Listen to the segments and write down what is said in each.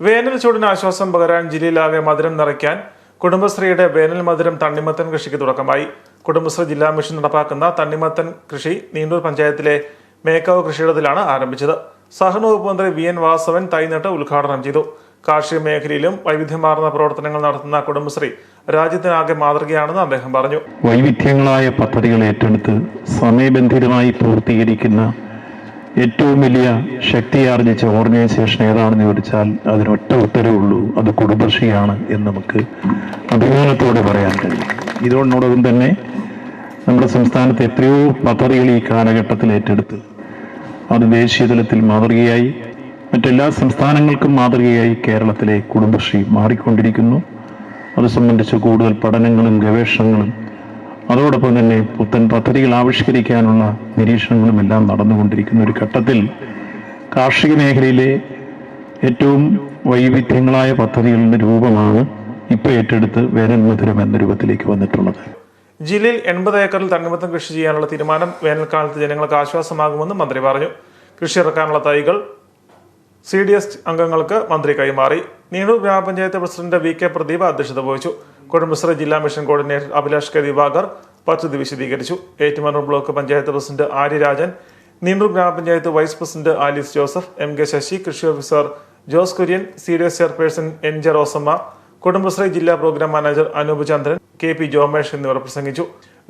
വേനൽ ചൂടിന് ആശ്വാസം പകരാൻ ജില്ലയിലാകെ മധുരം നിറയ്ക്കാൻ കുടുംബശ്രീയുടെ വേനൽ മധുരം തണ്ണിമത്തൻ കൃഷിക്ക് തുടക്കമായി. കുടുംബശ്രീ ജില്ലാ മിഷൻ നടപ്പാക്കുന്ന തണ്ണിമത്തൻ കൃഷി നീണ്ടൂർ പഞ്ചായത്തിലെ മേക്കാവ് കൃഷിയിടത്തിലാണ് ആരംഭിച്ചത്. സഹകരണ വകുപ്പ് മന്ത്രി വി എൻ വാസവൻ തൈനട്ട് ഉദ്ഘാടനം ചെയ്തു. കാർഷിക മേഖലയിലും വൈവിധ്യമാർന്ന പ്രവർത്തനങ്ങൾ നടത്തുന്ന കുടുംബശ്രീ രാജ്യത്തിനാകെ മാതൃകയാണെന്ന് അദ്ദേഹം പറഞ്ഞു. വൈവിധ്യങ്ങളായ പദ്ധതികൾ ഏറ്റെടുത്ത് സമയബന്ധിതമായി പൂർത്തീകരിക്കുന്ന ഏറ്റവും വലിയ ശക്തിയാർജിച്ച ഓർഗനൈസേഷൻ ഏതാണെന്ന് ചോദിച്ചാൽ അതിനൊറ്റ ഉത്തരവേ ഉള്ളൂ. അത് കുടുംബശ്രീയാണ് എന്ന് നമുക്ക് അഭിമാനത്തോടെ പറയാൻ കഴിയും. ഇതോടൊപ്പം തന്നെ നമ്മുടെ സംസ്ഥാനത്ത് എത്രയോ പദ്ധതികൾ ഈ കാലഘട്ടത്തിൽ ഏറ്റെടുത്ത് അത് ദേശീയ തലത്തിൽ മാതൃകയായി മറ്റെല്ലാ സംസ്ഥാനങ്ങൾക്കും മാതൃകയായി കേരളത്തിലെ കുടുംബശ്രീ മാറിക്കൊണ്ടിരിക്കുന്നു. അത് സംബന്ധിച്ച് കൂടുതൽ പഠനങ്ങളും ഗവേഷണങ്ങളും അതോടൊപ്പം തന്നെ പുത്തൻ പദ്ധതികൾ ആവിഷ്കരിക്കാനുള്ള നിരീക്ഷണങ്ങളും എല്ലാം നടന്നുകൊണ്ടിരിക്കുന്ന ഒരു ഘട്ടത്തിൽ കാർഷിക മേഖലയിലെ ഏറ്റവും വൈവിധ്യങ്ങളായ പദ്ധതികളുടെ രൂപമാണ് ഇപ്പോൾ ഏറ്റെടുത്ത് വേനൽ മധുരം എന്ന രൂപത്തിലേക്ക് വന്നിട്ടുള്ളത്. ജില്ലയിൽ എൺപത് ഏക്കറിൽ തണ്ണിമത്തം കൃഷി ചെയ്യാനുള്ള തീരുമാനം വേനൽക്കാലത്ത് ജനങ്ങൾക്ക് ആശ്വാസമാകുമെന്ന് മന്ത്രി പറഞ്ഞു. കൃഷി ഇറക്കാനുള്ള തൈകൾ സി ഡി എസ് അംഗങ്ങൾക്ക് മന്ത്രി കൈമാറി. നീണൂർ ഗ്രാമപഞ്ചായത്ത് പ്രസിഡന്റ് വി കെ പ്രദീപ് അധ്യക്ഷത വഹിച്ചു. കുടുംബശ്രീ ജില്ലാ mission coordinator Abhilash K Divakar പദ്ധതി വിശദീകരിച്ചു. ഏറ്റുമാനൂർ ബ്ലോക്ക് പഞ്ചായത്ത് പ്രസിഡന്റ് ആര്യരാജൻ നീണ്ടൂർ ഗ്രാമപഞ്ചായത്ത് vice president Alice Joseph M K Sasi കൃഷി officer Jose Kurian C D S chairperson N J Rosamma Kudumbashree ജില്ലാ programme manager Anoop Chandran K P Jomesh എന്നിവർ പ്രസംഗിച്ചു.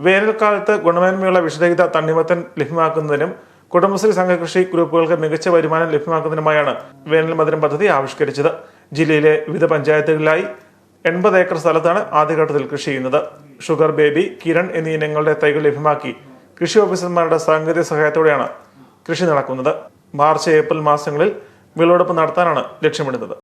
വേനൽക്കാലത്ത് ഗുണമേന്മയുള്ള വിഷരഹിത തണ്ണിമത്തൻ ലഭ്യമാക്കുന്നതിനും കുടുംബശ്രീ സംഘകൃഷി ഗ്രൂപ്പുകൾക്ക് മികച്ച വരുമാനം ലഭ്യമാക്കുന്നതിനുമായാണ് വേനൽ മധുരം പദ്ധതി ആവിഷ്കരിച്ചത്. ജില്ലയിലെ വിവിധ പഞ്ചായത്തുകളിലായി എൺപത് ഏക്കർ സ്ഥലത്താണ് ആദ്യഘട്ടത്തിൽ കൃഷി ചെയ്യുന്നത്. ഷുഗർ ബേബി കിരൺ എന്നീ ഇനങ്ങളുടെ തൈകൾ ലഭ്യമാക്കി കൃഷി ഓഫീസർമാരുടെ സാങ്കേതിക സഹായത്തോടെയാണ് കൃഷി നടക്കുന്നത്. മാർച്ച് ഏപ്രിൽ മാസങ്ങളിൽ വിളവെടുപ്പ് നടത്താനാണ് ലക്ഷ്യമിടുന്നത്.